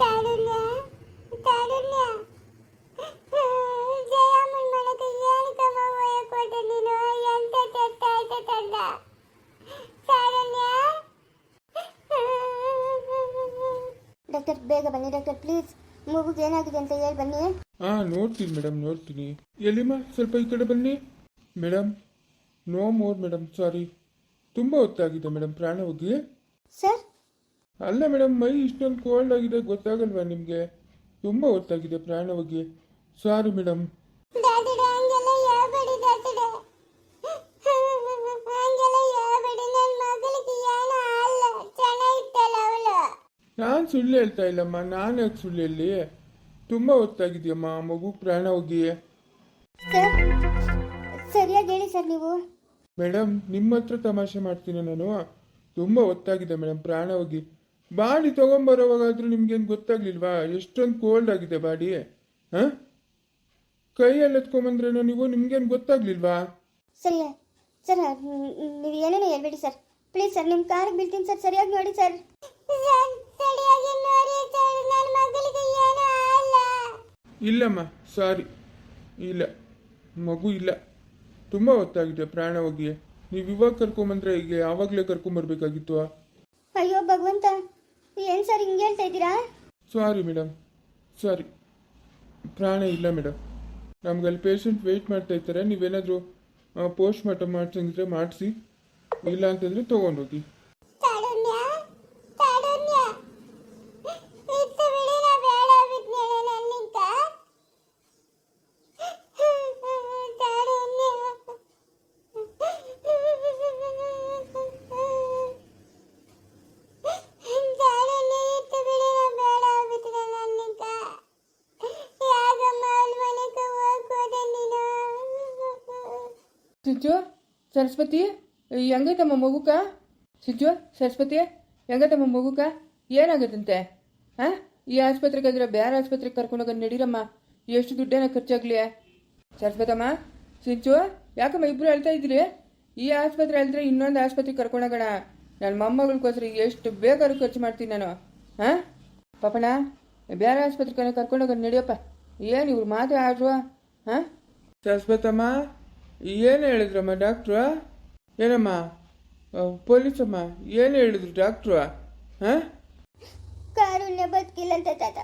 ತಾಡುಣ್ಯ ತಾಡುಣ್ಯ ಜಯಮ್ಮನ್ ಮನಕ ಏನು ನೀನು? ಎಂತ ಆಯ್ತ ತಂದ ಡಾಕ್ಟರ್ ಬೇಗ ಬನ್ನಿ ಡಾಕ್ಟರ್ ಪ್ಲೀಸ್. ಮಗುಗೆ ಏನಾಗಿದೆ ಅಂತ ಹೇಳಿ ಬನ್ನಿ. ಹಾಂ ನೋಡ್ತೀನಿ ಮೇಡಮ್ ನೋಡ್ತೀನಿ. ಎಲ್ಲಿಮ್ಮ ಸ್ವಲ್ಪ ಈ ಕಡೆ ಬನ್ನಿ. Madam no more madam sorry. ತುಂಬ ಹೊತ್ತಾಗಿದೆ ಮೇಡಮ್ ಪ್ರಾಣ ಹೋಗಿ. ಸರ್ ಅಲ್ಲ ಮೇಡಮ್ ಮೈ ಇಷ್ಟೊಂದು ಕೋಲ್ಡ್ ಆಗಿದೆ ಗೊತ್ತಾಗಲ್ವಾ ನಿಮಗೆ? ತುಂಬ ಹೊತ್ತಾಗಿದೆ ಪ್ರಾಣ ಹೋಗಿ ಸಾರಿ ಮೇಡಮ್. ನಾನು ಸುಳ್ಳು ಹೇಳ್ತಾ ಇಲ್ಲಮ್ಮ ನಾನು ಯಾಕೆ ಸುಳ್ಳು ಹೇಳಿ? ತುಂಬ ಹೊತ್ತಾಗಿದೆಯಮ್ಮ ಮಗು ಪ್ರಾಣ ಹೋಗಿ ಸರ್ ಸರಿಯಾಗಿ ಹೇಳಿ ಸರ್ ನೀವು. ಮೇಡಮ್ ನಿಮ್ಮ ಹತ್ರ ತಮಾಷೆ ಮಾಡ್ತೀನಿ ನಾನು. ತುಂಬ ಹೊತ್ತಾಗಿದೆ ಮೇಡಮ್ ಪ್ರಾಣ ಹೋಗಿ ಬಾಡಿ ತೊಗೊಂಬರೋವಾಗಾದರೂ ನಿಮ್ಗೇನು ಗೊತ್ತಾಗ್ಲಿಲ್ವಾ? ಎಷ್ಟೊಂದು ಕೋಲ್ಡ್ ಆಗಿದೆ ಬಾಡಿ ಹಾಂ? ಕೈಯಲ್ಲಿ ಎತ್ಕೊಂಬಂದ್ರೇನೋ ನೀವು ನಿಮ್ಗೇನು ಗೊತ್ತಾಗ್ಲಿಲ್ವಾ? ಸರಿ ಸರ್ ನೀವು ಏನೇನೋ ಹೇಳ್ಬೇಡಿ ಸರ್. ಪ್ಲೀಸ್ ಸರ್ ನಿಮ್ಮ ಕಾರಿಗೆ ಬೀಳ್ತೀನಿ ಸರ್ ಸರಿಯಾಗಿ ನೋಡಿ ಸರ್. ಸರ್, ಸರಿಯಾಗಿ ನೋಡಿ ಸರ್ ನನ್ನ ಮಗಳಿಗೆ ಏನೂ ಅಲ್ಲ ಇಲ್ಲಮ್ಮ ಸಾರಿ ಇಲ್ಲ ಮಗು ಇಲ್ಲ. ತುಂಬ ಹೊತ್ತಾಗಿದೆ ಪ್ರಾಣ ಹೋಗಿ ನೀವು ಇವಾಗ ಕರ್ಕೊಂಬಂದ್ರೆ ಈಗ ಯಾವಾಗಲೇ ಕರ್ಕೊಂಬರ್ಬೇಕಾಗಿತ್ತು? ಅಯ್ಯೋ ಭಗವಂತ ಏನು ಸರ್ ಹಿಂಗೆ ಹೇಳ್ತಾ ಇದ್ದೀರಾ? ಸಾರಿ ಮೇಡಮ್ ಸಾರಿ ಪ್ರಾಣ ಇಲ್ಲ ಮೇಡಮ್ ನಮ್ಗೆ ಅಲ್ಲಿ ಪೇಷಂಟ್ ವೆಯ್ಟ್ ಮಾಡ್ತಾ ಇರ್ತಾರೆ. ನೀವೇನಾದರೂ ಪೋಸ್ಟ್ ಮಾರ್ಟಮ್ ಮಾಡ್ಸಂಗಿದ್ರೆ ಮಾಡಿಸಿ. ಇಲ್ಲ ಅಂತಂದರೆ ತೊಗೊಂಡೋಗಿ ತಾಡುಣ್ಯ ತಾಡುಣ್ಯ ಇತ್ತು ಬಿಡಿ ನಾ ಬೇಡ ಬಿಟ್ನೇಳೆ ನನ್ನಿಂದ ತಾಡುಣ್ಯ ತಾಡುಣ್ಯ ಇತ್ತು ಬಿಡಿ ನಾ ಬೇಡ ಬಿಟ್ನೆ ನನ್ನಿಂದ ಯಾಕಮ್ಮ ಅವಳ ಮನೆಗೆ ಹೋಗೋದೆ ನೀನು ಸಿಂಚು ಸರಸ್ವತಿ ಹೆಂಗೈತಮ್ಮ ಮಗುಕ ಸಿಂಚು ಸರಸ್ವತಿ ಹೆಂಗೈತಮ್ಮ ಮಗುಕ ಏನಾಗತ್ತಂತೆ? ಹಾಂ ಈ ಆಸ್ಪತ್ರೆಗೆ ಅಂದ್ರೆ ಬೇರೆ ಆಸ್ಪತ್ರೆಗೆ ಕರ್ಕೊಂಡೋಗ ನಡೀರಮ್ಮ. ಎಷ್ಟು ದುಡ್ಡೇನ ಖರ್ಚಾಗ್ಲಿ? ಸರಸ್ವತಮ್ಮ ಸಿಂಚು ಯಾಕಮ್ಮ ಇಬ್ರು ಹೇಳ್ತಾ ಇದ್ದೀರಿ? ಈ ಆಸ್ಪತ್ರೆ ಅಲ್ದ್ರೆ ಇನ್ನೊಂದು ಆಸ್ಪತ್ರೆಗೆ ಕರ್ಕೊಂಡೋಗೋಣ ನನ್ನ ಮೊಮ್ಮಗಳಿಗೋಸ್ಕರ ಎಷ್ಟು ಬೇಕಾದ್ರೂ ಖರ್ಚು ಮಾಡ್ತೀನಿ ನಾನು. ಹಾಂ ಪಾಪಣ್ಣ, ಬೇರೆ ಆಸ್ಪತ್ರೆಗೆ ಕರ್ಕೊಂಡೋಗ ನಡಿಯಪ್ಪ. ಏನು ಇವ್ರು ಮಾತು ಆಡ್ರು? ಹಾಂ ಶಾಶ್ವತಮ್ಮ ಏನು ಹೇಳಿದ್ರಮ್ಮ ಡಾಕ್ಟ್ರ? ಏನಮ್ಮ? ಪೊಲೀಸಮ್ಮ ಏನು ಹೇಳಿದ್ರು ಡಾಕ್ಟ್ರು? ಹಾಂ? ಕಾರುಣ್ಯ ಬದುಕಿಲ್ಲಂತೆ ತಾತ.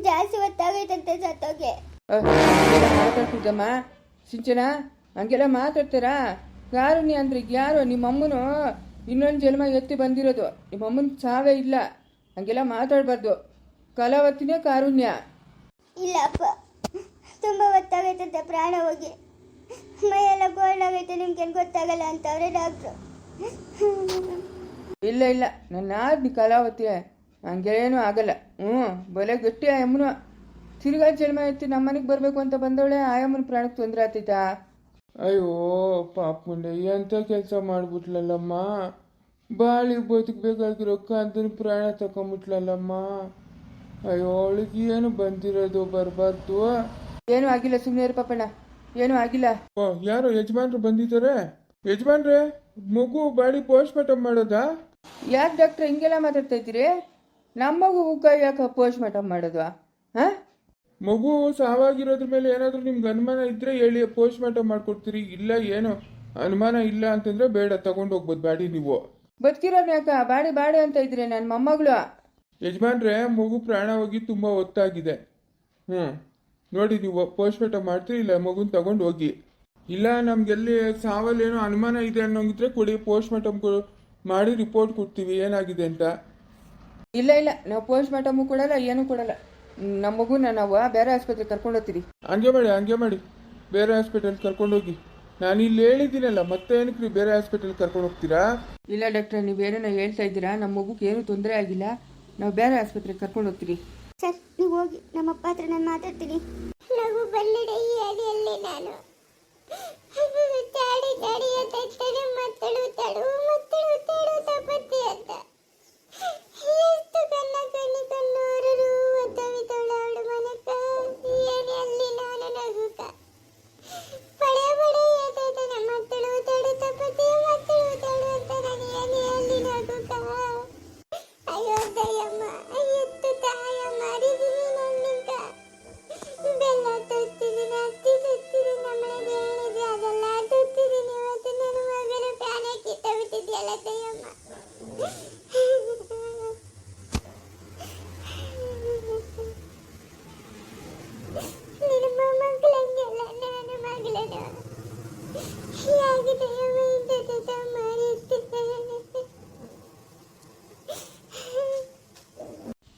ಜಾಸ್ತಿ ಹೊತ್ತಾಗೈತಂತೆ ಸತ್ತೋಗೆ. ಹಂಗೆಲ್ಲ ಮಾತಾಡ್ತಿದ್ದಮ್ಮ? ಸಿಂಚನ ಹಂಗೆಲ್ಲ ಮಾತಾಡ್ತೀರಾ? ಕಾರುಣ್ಯ ಅಂದ್ರೆ ಯಾರು ನಿಮ್ಮ ಅಮ್ಮನು ಇನ್ನೊಂದು ಜನ್ಮ ಎತ್ತಿ ಬಂದಿರೋದು. ನಿಮ್ಮ ಅಮ್ಮನ ಸಾವೇ ಇಲ್ಲ. ಹಂಗೆಲ್ಲ ಮಾತಾಡಬಾರ್ದು. ಕಲಾವತ್ತಿನೇ ಕಾರುಣ್ಯ. ಇಲ್ಲಪ್ಪ. ತುಂಬಾ ತುಂಬ ಹೊತ್ತಾಗೈತಂತೆ ಪ್ರಾಣ ಹೋಗಿ. ಮೈಯೆಲ್ಲ ಗೋಲ್ಡ್ ಆಗೈತೆ ನಿಮ್ಗೇನು ಗೊತ್ತಾಗಲ್ಲ ಅಂತವ್ರೆ ಡಾಕ್ಟ್ರು ಇಲ್ಲ ಇಲ್ಲ. ನನ್ನ ಆದ್ನಿ ಕಲಾವತಿ ಹಂಗೇನು ಆಗಲ್ಲ. ಹ್ಞೂ ಬಲೆ ಗಟ್ಟಿ ಆಯಮ್ಮನು ತಿರುಗಾ ಜನ್ಮ ಎತ್ತಿ ನಮ್ಮ ಮನೆಗೆ ಬರಬೇಕು ಅಂತ ಬಂದವಳೆ ಆಯಮ್ಮನ ಪ್ರಾಣಕ್ಕೆ ತೊಂದರೆ ಆಗ್ತೈತಾ? ಅಯ್ಯೋ ಪಾಪ ಮುಂಡೆ ಎಂಥ ಕೆಲಸ ಮಾಡ್ಬಿಟ್ಲಲ್ಲಮ್ಮ? ಬಾಳಿ ಬದುಕಬೇಕಾಗಿರೋ ಅದನ್ನ ಪ್ರಾಣ ತಕೊಂಬಿಟ್ಲಲ್ಲಮ್ಮ? ಅಯ್ಯೋ ಅವಳಿಗೆ ಏನು ಬಂದಿರೋದು ಬರಬಾರ್ದು? ಏನೂ ಆಗಿಲ್ಲ ಸುಮ್ಮನೆ ಪಾಪಣ್ಣ. ಏನೂ ಆಗಿಲ್ಲ. ಓ ಯಾರು ಯಜಮಾನ್ರು ಬಂದಿದ್ದಾರೆ? ಯಜಮಾನ್ರೆ ಮಗು ಬಾಡಿ ಪೋಸ್ಟ್ ಮಾರ್ಟಮ್ ಮಾಡೋದಾ? ಯಾಕೆ ಡಾಕ್ಟ್ರ್ ಹಿಂಗೆಲ್ಲ ಮಾತಾಡ್ತಾ ಇದ್ದೀರಿ? ನಮ್ಮ ಮಗು ಯಾಕೆ ಪೋಸ್ಟ್ ಮಾರ್ಟಮ್ ಮಾಡೋದು ಹಾಂ? ಮಗು ಸಾವಾಗಿರೋದ್ರ ಮೇಲೆ ಏನಾದರೂ ನಿಮ್ಗೆ ಅನುಮಾನ ಇದ್ರೆ ಹೇಳಿ ಪೋಸ್ಟ್ ಮಾರ್ಟಮ್ ಮಾಡ್ಕೊಡ್ತೀರಿ ಇಲ್ಲ ಏನು? ಅನುಮಾನ ಇಲ್ಲ ಅಂತಂದ್ರೆ ಬೇಡ ತಗೊಂಡು ಹೋಗ್ಬೋದು ಬಾಡಿ ನೀವು. ಬದುಕಿರೋನ್ ಯಾಕ? ಬಾಡಿ ಬಾಡಿ ಅಂತ ಇದ್ರೆ ನನ್ನ ಮೊಮ್ಮಗಳು. ಯಜಮಾನ್ರೆ ಮಗು ಪ್ರಾಣ ಹೋಗಿ ತುಂಬ ಹೊತ್ತಾಗಿದೆ. ಹ್ಞೂ ನೋಡಿ ನೀವು ಪೋಸ್ಟ್ ಮಾರ್ಟಮ್ ಮಾಡ್ತೀರಿ ಇಲ್ಲ ಮಗುನ ತಗೊಂಡು ಹೋಗಿ. ಇಲ್ಲ ನಮ್ಗೆಲ್ಲಿ ಸಾವಲ್ಲೇನೋ ಅನುಮಾನ ಇದೆ ಅನ್ನೋಂಗಿದ್ರೆ ಕೊಡಿ ಪೋಸ್ಟ್ ಮಾರ್ಟಮ್ ಮಾಡಿ ರಿಪೋರ್ಟ್ ಕೊಡ್ತೀವಿ ಏನಾಗಿದೆ ಅಂತ. ಇಲ್ಲ ಇಲ್ಲ ನಾವು ಪೋಸ್ಟ್ ಮಾರ್ಟಮು ಕೊಡಲ್ಲ ಏನೂ ಕೊಡಲ್ಲ. ನಮ್ಮ ಮಗುನ ನಾವು ಬೇರೆ ಆಸ್ಪತ್ರೆಗೆ ಕರ್ಕೊಂಡು ಹೋಗ್ತೀವಿ ಹಂಗೆ ಮಾಡಿ ಹಂಗೆ ಮಾಡಿ. ಬೇರೆ ಹಾಸ್ಪಿಟಲ್ ಕರ್ಕೊಂಡೋಗಿ ನಾನು ಇಲ್ಲಿ ಹೇಳಿದ್ದೀನಲ್ಲ ಮತ್ತೆ ಏನಕ್ಕೆ ನೀವು ಬೇರೆ ಹಾಸ್ಪಿಟಲ್ ಕರ್ಕೊಂಡು ಹೋಗ್ತೀರಾ? ಇಲ್ಲ ಡಾಕ್ಟ್ರೆ ನೀವೇನೋ ಹೇಳ್ತಾ ಇದ್ದೀರಾ? ನಮ್ಮ ಮಗುಗೆ ಏನೂ ತೊಂದರೆ ಆಗಿಲ್ಲ. ನಾವು ಬೇರೆ ಆಸ್ಪತ್ರೆಗೆ ಕರ್ಕೊಂಡು ಹೋಗ್ತೀರಿ. ಸರ್, ನೀವು ಹೋಗಿ ನಮ್ಮಪ್ಪ ಹತ್ರ ನಾನು ಮಾತಾಡ್ತೀನಿ. ನಾವು ಬಲ್ಲಡೆ ಈ ಅಡಿಯಲ್ಲಿ ನಾನು. ತಾಡಿ ತಾಡಿ ಅಂತ ಮತ್ತಳು ಮತ್ತಳು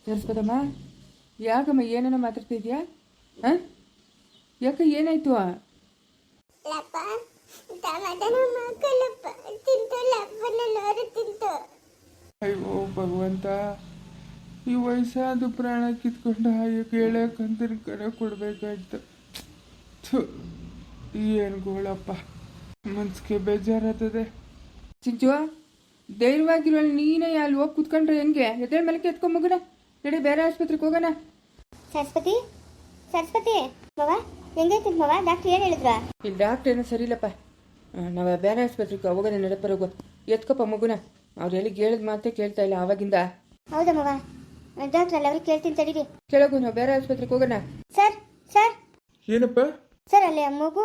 ತರ್ಸ್ಕೊತಮ್ಮ ಯಾಕಮ್ಮ ಏನೇನೋ ಮಾತಾಡ್ತಿದ್ಯಾ? ಹಾಂ? ಯಾಕ ಏನಾಯ್ತು? ಲಪ್ಪ ಟಮಾಟನ ಮಕ್ಕಳಪ್ಪ ತಿಂತು ಲಪ್ಪನ ಲೋರಿ ತಿಂತು. ಅಯ್ಯೋ ಭಗವಂತ ಈ ವಯಸ್ಸಾದ ಪ್ರಾಣ ಕಿತ್ಕೊಂಡು ಹಾಗೆ ಕೇಳಕ್ಕಂತ ಕರೆ ಕೊಡ್ಬೇಕಾಯ್ತು. ಥು. ಏನು ಗೋಳಪ್ಪ ಮನ್ಸಿಗೆ ಬೇಜಾರಾಗ್ತದೆ. ಚಿಂಚು ಧೈರ್ಯವಾಗಿರೋ ನೀನೇ ಅಲ್ಲಿ ಹೋಗಿ ಕುತ್ಕೊಂಡ್ರೆ ಹೆಂಗೆ? ಎದೆ ಮೇಲೆ ಎತ್ಕೊಂಡ್ ಮಗುನ ನಡಿ ಬೇರೆ ಆಸ್ಪತ್ರೆಗೆ ಹೋಗೋಣ. ಸರಸ್ವತಿ ಸರಸ್ವತಿ ಮವ ಹೆಂಗೈತಿ ಮವ? ಡಾಕ್ಟ್ರ್ ಏನು ಹೇಳಿದ್ರಾ? ಇಲ್ಲಿ ಡಾಕ್ಟ್ರ್ ಏನೋ ಸರಿಯಿಲ್ಲಪ್ಪ. ಆ, ನಾವು ಬೇರೆ ಆಸ್ಪತ್ರೆಗೆ ಹೋಗೋಣ ನಡಪರೋಗು ಎತ್ಕೊಪ್ಪ ಮಗುನ ಅವ್ರು ಎಲ್ಲಿಗೆ ಹೇಳಿದ ಮಾತೇ ಕೇಳ್ತಾ ಇಲ್ಲ ಆವಾಗಿಂದ. ಹೌದಾ ಮವ? ಡಾಕ್ಟ್ರ್ ಅಲ್ಲಿ ಅವ್ರಿಗೆ ಕೇಳ್ತೀನಿ ತಡೀರಿ. ಕೆಳಗು ನಾವು ಬೇರೆ ಆಸ್ಪತ್ರೆಗೆ ಹೋಗೋಣ. Sir sir. ಏನಪ್ಪ? ಸರ್ ಅಲ್ಲಿ ಆ ಮಗು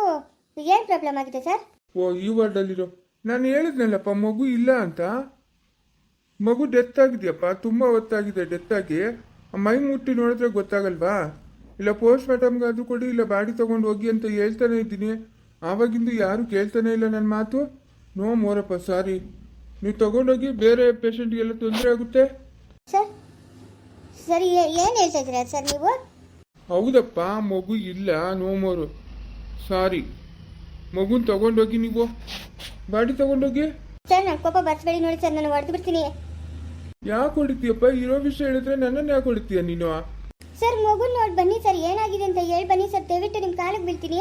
ಏನು ಪ್ರಾಬ್ಲಮ್ ಆಗಿದೆ ಸರ್ ಓ ಈ ವಾರ್ಡಲ್ಲಿರೋ ನಾನು ಹೇಳಿದ್ನಲ್ಲಪ್ಪ ಮಗು ಇಲ್ಲ ಅಂತ. ಮಗು ಡೆತ್ ಆಗಿದೆಯಪ್ಪ ತುಂಬ ಹೊತ್ತಾಗಿದೆ ಡೆತ್ ಆಗಿ. ಮೈ ಮುಟ್ಟಿ ನೋಡಿದ್ರೆ ಗೊತ್ತಾಗಲ್ವಾ? ಇಲ್ಲ ಪೋಸ್ಟ್ ಮಾರ್ಟಮ್ಗಾದ್ರೂ ಕೊಡಿ ಇಲ್ಲ ಬಾಡಿ ತಗೊಂಡು ಹೋಗಿ ಅಂತ ಹೇಳ್ತಾನೆ ಇದ್ದೀನಿ. ಆವಾಗಿಂದು ಯಾರು ಕೇಳ್ತಾನೆ ಇಲ್ಲ ನನ್ನ ಮಾತು. ನೋ ಮೋರಪ್ಪ ಸಾರಿ ನೀವು ತಗೊಂಡೋಗಿ ಬೇರೆ ಪೇಷಂಟ್ಗೆಲ್ಲ ತೊಂದರೆ ಆಗುತ್ತೆ. ಸರ್ ಸರ್ ಏನು ಹೇಳ್ತಾ ಇದ್ದೀರಾ ಸರ್ ನೀವು? ಹೌದಪ್ಪ ಮಗು ಇಲ್ಲ ನೋ ಮೋರು. ಸಾರಿ. ಮಗುನ ತಗೊಂಡೋಗಿ ನೀವು? ಬಾಡಿ ತಗೊಂಡೋಗಿ? ಸರ್ ನನ್ನ ಕೋಪ ಬರ್ಸ್ಬೇಡಿ ನೋಡಿ ಸರ್ ನಾನು ಹೊಡೆದು ಬಿಡ್ತೀನಿ. ಯಾಕೆ ಹೊಡಿತೀಯಪ್ಪ? ಇರೋ ವಿಷಯ ಹೇಳಿದ್ರೆ ನನ್ನನ್ನು ಯಾಕೆ ಹೊಡಿತೀಯ ನೀನು? ಸರ್ ಮಗು ನೋಡಿ ಬನ್ನಿ ಸರ್ ಏನಾಗಿದೆ ಅಂತ ಹೇಳಿ ಬನ್ನಿ ಸರ್ ದಯವಿಟ್ಟು ನಿಮ್ಮ ಕಾಲಿಗೆ ಬೀಳ್ತೀನಿ.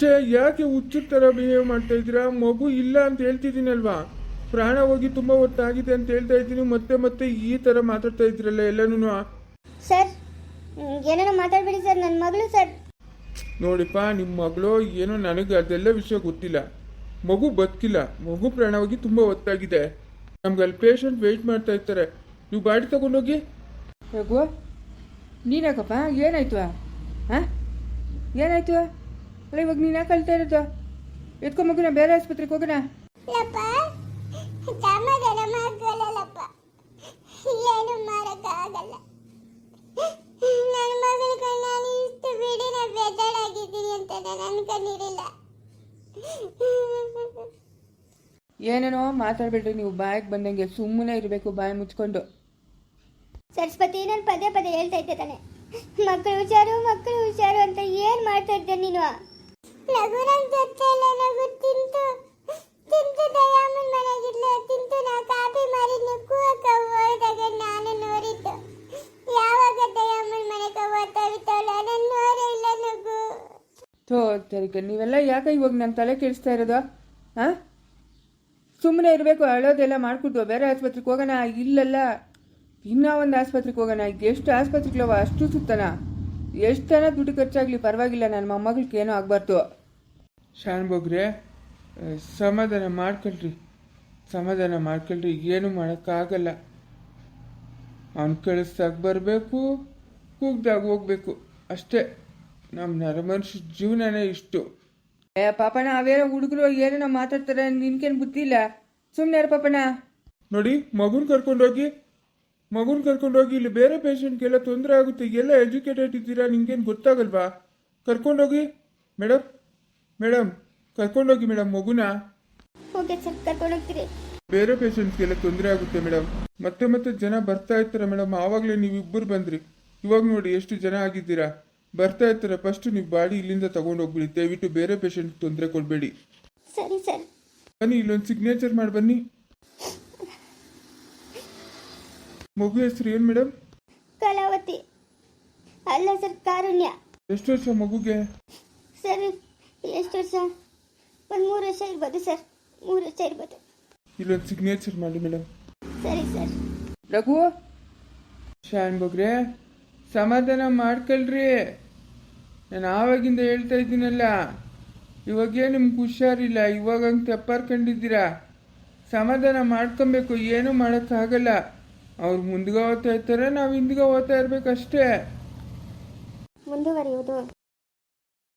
ಛೇ ಯಾಕೆ ಹುಚ್ಚು ಥರ ಬಿಹೇವ್ ಮಾಡ್ತಾ ಇದ್ದೀರಾ? ಮಗು ಇಲ್ಲ ಅಂತ ಹೇಳ್ತಿದ್ದೀನಲ್ವಾ? ಪ್ರಾಣ ಹೋಗಿ ತುಂಬ ಹೊತ್ತಾಗಿದೆ ಅಂತ ಹೇಳ್ತಾ ಇದ್ದೀನಿ ಮತ್ತೆ ಮತ್ತೆ ಈ ಥರ ಮಾತಾಡ್ತಾ ಇದ್ರಲ್ಲ ಎಲ್ಲನೂ ಸರ್ ಏನೇನೋ ಮಾತಾಡಬೇಡಿ ಸರ್ ನನ್ನ ಮಗಳು ಸರ್. ನೋಡಿಪ್ಪ ನಿಮ್ಮ ಮಗಳು ಏನೋ ನನಗೆ ಅದೆಲ್ಲ ವಿಷಯ ಗೊತ್ತಿಲ್ಲ. ಮಗು ಬದುಕಿಲ್ಲ. ಮಗು ಪ್ರಾಣವಾಗಿ ತುಂಬ ಒತ್ತಾಗಿದೆ ನಮ್ಗೆ ಅಲ್ಲಿ ಪೇಷಂಟ್ ವೆಯ್ಟ್ ಮಾಡ್ತಾ ಇರ್ತಾರೆ. ನೀವು ಬಾಡಿ ತಗೊಂಡೋಗಿ? ರಘು ನೀನಾಕಪ್ಪ ಏನಾಯ್ತು? ಹಾಂ? ಏನಾಯ್ತು? ಅಲ್ಲ ಇವಾಗ ನೀನು ಯಾಕೆ ಅಳ್ತಾ ಇರೋದು? ಎತ್ಕೊ ಮಗುನ ಬೇರೆ ಆಸ್ಪತ್ರೆಗೆ ಹೋಗೋಣ ಲಪ್ಪ ಸಮಾಧಾನ ಮಾಡ್ಕೊಳ್ಳಲ್ಲಪ್ಪ ಏನು ಮಾಡೋಕ್ಕಾಗಲ್ಲ ನನ್ನ ಮಗಳ ನಾನು ಇಷ್ಟು ಬಿಡಿ ನಾನು ಬೆದಡಾಗಿದ್ದೀನಿ ಅಂತ ನಾನು ಅನ್ಕೊಂಡಿರಲಿಲ್ಲ. ಏನೇನೋ ಮಾತಾಡ್ಬೇಡ್ರಿ ನೀವು ಬಾಯಿಗೆ ಬಂದಂಗೆ ಸುಮ್ಮನೆ ಇರಬೇಕು ಬಾಯಿ ಮುಚ್ಕೊಂಡು. ಸರಸ್ವತಿ ನಾನು ಪದೇ ಪದೇ ಹೇಳ್ತಾ ಇದ್ದೆ ತಾನೆ. ಮಕ್ಕಳು ಹುಷಾರು ಮಕ್ಕಳು ಹುಷಾರು ಅಂತ ಏನ್ ಮಾಡ್ತಾ ಇದ್ದೆ ನೀನು? ನಂಗೆ ಗೊತ್ತಿಲ್ಲ ನಗು ತಿಂತು ತಿಂತು ದಯಾಮನ್ ಮನೆಗಿರ್ಲ ತಿಂತು ನಾ ಕಾಫಿ ಮಾರಿ ಸರಿಕ ನೀವೆಲ್ಲ ಯಾಕೆ ಇವಾಗ ನನ್ನ ತಲೆ ಕೆಡಿಸ್ತಾ ಇರೋದು? ಹಾಂ ಸುಮ್ಮನೆ ಇರಬೇಕು, ಅಳೋದೆಲ್ಲ ಮಾಡ್ಕೊಡ್ತು ಬೇರೆ ಆಸ್ಪತ್ರೆಗೆ ಹೋಗೋಣ, ಇಲ್ಲಲ್ಲ. ಇನ್ನೂ ಒಂದು ಆಸ್ಪತ್ರೆಗೆ ಹೋಗೋಣ ಎಷ್ಟು ಆಸ್ಪತ್ರೆಗಳವ, ಅಷ್ಟು ಸುತ್ತನ. ಎಷ್ಟು ಜನ ದುಡ್ಡು ಖರ್ಚಾಗಲಿ, ಪರವಾಗಿಲ್ಲ ನನ್ನ ಮೊಮ್ಮಗಳಿಗೆ ಏನೂ ಆಗಬಾರ್ದು. ಶಾನ್ ಬೊಗ್ರೆ ಸಮಾಧಾನ ಮಾಡ್ಕೊಳ್ರಿ. ಸಮಾಧಾನ ಮಾಡ್ಕೊಳ್ರಿ, ಏನು ಮಾಡೋಕ್ಕಾಗಲ್ಲ. ಅವ್ನು ಕಳಿಸ್ದಾಗ ಬರಬೇಕು, ಕೂಗ್ದಾಗ ಹೋಗ್ಬೇಕು, ಅಷ್ಟೇ. ನಮ್ಮ ನರಮನುಷ್ಯ ಜೀವನನೇ ಇಷ್ಟು. ಏ ಪಾಪಣ ಅವೇನೋ ಹುಡುಗರು ಏನೇನೋ ಮಾತಾಡ್ತಾರೆ ನಿನ್ಗೇನು ಬುದ್ಧಿ ಇಲ್ಲ. ಸುಮ್ಮನೆ ಪಾಪಣ ನೋಡಿ ಮಗುನ ಕರ್ಕೊಂಡೋಗಿ ಮಗುನ ಕರ್ಕೊಂಡೋಗಿ ಇಲ್ಲಿ ಬೇರೆ ಪೇಷಂಟ್ಗೆಲ್ಲ ತೊಂದರೆ ಆಗುತ್ತೆ ಎಲ್ಲ ಎಜುಕೇಟೆಡ್ ಇದ್ದೀರಾ ನಿಮ್ಗೇನು ಗೊತ್ತಾಗಲ್ವಾ? ಕರ್ಕೊಂಡೋಗಿ ಮೇಡಮ್ ಮೇಡಮ್ ಕರ್ಕೊಂಡೋಗಿ ಮೇಡಮ್ ಮಗುನ. ಓಕೆ ಸರ್ ಕರ್ಕೊಂಡು ಹೋಗ್ತೀರಿ. ಬೇರೆ ಪೇಷಂಟ್ಸ್ಗೆಲ್ಲ ತೊಂದರೆ ಆಗುತ್ತೆ ಮೇಡಮ್ ಮತ್ತೆ ಮತ್ತೆ ಜನ ಬರ್ತಾ ಇರ್ತಾರೆ ಮೇಡಮ್ ಆವಾಗಲೇ ನೀವು ಇಬ್ಬರು ಬಂದ್ರಿ. ಇವಾಗ ನೋಡಿ ಎಷ್ಟು ಜನ ಆಗಿದ್ದೀರಾ. ಬರ್ತಾ ಇರ್ತಾರೆ. ಫಸ್ಟ್ ನೀವು ಬಾಡಿ ಇಲ್ಲಿಂದ ತಗೊಂಡು ಹೋಗ್ಬಿಡಿ. ದಯವಿಟ್ಟು ಬೇರೆ ಪೇಷಂಟ್ ತೊಂದರೆ ಕೊಡಬೇಡಿ. ಸರಿ ಸರ್. ಬನ್ನಿ ಇಲ್ಲೊಂದು ಸಿಗ್ನೇಚರ್ ಮಾಡಿ ಬನ್ನಿ. ಮಗು ಹೆಸರು ಏನು ಮೇಡಮ್ ಕಲಾವತಿ. ಅಲ್ಲ ಸರ್ ಕಾರುಣ್ಯ. ಎಷ್ಟು ವರ್ಷ ಮಗುಗೆ? ಸರ್ ಎಷ್ಟು ವರ್ಷ? ಒಂದು ಮೂರು ವರ್ಷ ಇರ್ಬೋದು ಸರ್. ಮೂರು ವರ್ಷ ಇರ್ಬೋದು. ಇಲ್ಲೊಂದು ಸಿಗ್ನೇಚರ್ ಮಾಡಿ ಮೇಡಮ್ ಸರಿ ಸರ್. ರಘು? ಶಾನ್ ಬಗ್ರೆ? ಸಮಾಧಾನ ಮಾಡ್ಕೊಳ್ರಿ. ನಾನು ಆವಾಗಿಂದ ಹೇಳ್ತಾ ಇದ್ದೀನಲ್ಲ ಇವಾಗೇ ನಿಮ್ಗೆ ಹುಷಾರಿಲ್ಲ, ಇವಾಗ ಹಂಗೆ ತಪ್ಪಾರ್ಕೊಂಡಿದ್ದೀರಾ? ಸಮಾಧಾನ ಮಾಡ್ಕೊಬೇಕು, ಏನೂ ಮಾಡೋಕ್ಕಾಗಲ್ಲ. ಅವ್ರು ಮುಂದ್ಗೆ ಓದ್ತಾ ಇರ್ತಾರೆ, ನಾವು ಹಿಂದ್ಗೆ ಓದ್ತಾ ಇರ್ಬೇಕಷ್ಟೇ. ಮುಂದುವರಿಯುವುದು.